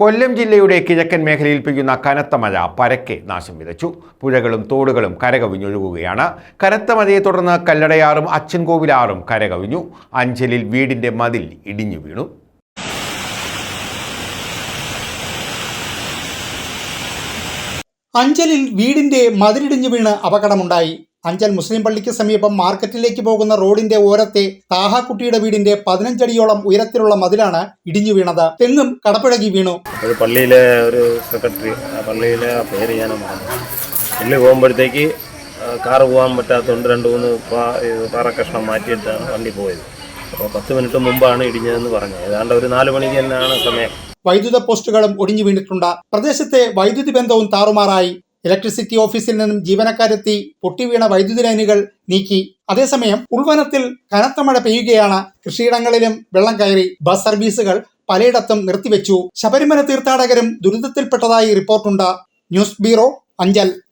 കൊല്ലം ജില്ലയുടെ കിഴക്കൻ മേഖലയിൽ പെയ്യുന്ന കനത്ത മഴ പരക്കെ നാശം വിതച്ചു. പുഴകളും തോടുകളും കരകവിഞ്ഞൊഴുകുകയാണ്. കനത്ത മഴയെ തുടർന്ന് കല്ലടയാറും അച്ചൻകോവിലാറും കരകവിഞ്ഞു. അഞ്ചലിൽ വീടിന്റെ മതിൽ ഇടിഞ്ഞു വീണു. അഞ്ചലിൽ വീടിന്റെ മതിലിടിഞ്ഞു വീണ് അപകടമുണ്ടായി. അഞ്ചൽ മുസ്ലിം പള്ളിക്ക് സമീപം മാർക്കറ്റിലേക്ക് പോകുന്ന റോഡിന്റെ ഓരത്തെ താഹാക്കുട്ടിയുടെ വീടിന്റെ പതിനഞ്ചടിയോളം ഉയരത്തിലുള്ള മതിലാണ് ഇടിഞ്ഞു വീണത്. തെങ്ങും കടപ്പിഴകി വീണു. ഒരു പള്ളിയിലെ ഒരു സെക്രട്ടറി ആ പള്ളിയിലെ പേര് ഞാൻ പുള്ളി പോകുമ്പോഴത്തേക്ക് കാറ് പോകാൻ പറ്റാത്തതുകൊണ്ട് രണ്ട് മൂന്ന് പാറ കഷ്ണം മാറ്റിയിട്ടാണ് വണ്ടി പോയത്. അപ്പോൾ പത്ത് മിനിറ്റ് മുമ്പാണ് ഇടിഞ്ഞതെന്ന് പറഞ്ഞത്. ഏതാണ്ട് ഒരു നാല് മണിക്ക് തന്നെയാണ് സമയം. വൈദ്യുത പോസ്റ്റുകളും ഒടിഞ്ഞു വീണിട്ടുണ്ട്. പ്രദേശത്തെ വൈദ്യുതി ബന്ധവും താറുമാറായി. ഇലക്ട്രിസിറ്റി ഓഫീസിൽ നിന്നും ജീവനക്കാരെത്തി പൊട്ടിവീണ വൈദ്യുതി ലൈനുകൾ നീക്കി. അതേസമയം ഉൾവനത്തിൽ കനത്ത മഴ പെയ്യുകയാണ്. കൃഷിയിടങ്ങളിലും വെള്ളം കയറി ബസ് സർവീസുകൾ പലയിടത്തും നിർത്തിവെച്ചു. ശബരിമല തീർത്ഥാടകരും ദുരിതത്തിൽപ്പെട്ടതായി റിപ്പോർട്ടുണ്ട്. News bureau Anchal.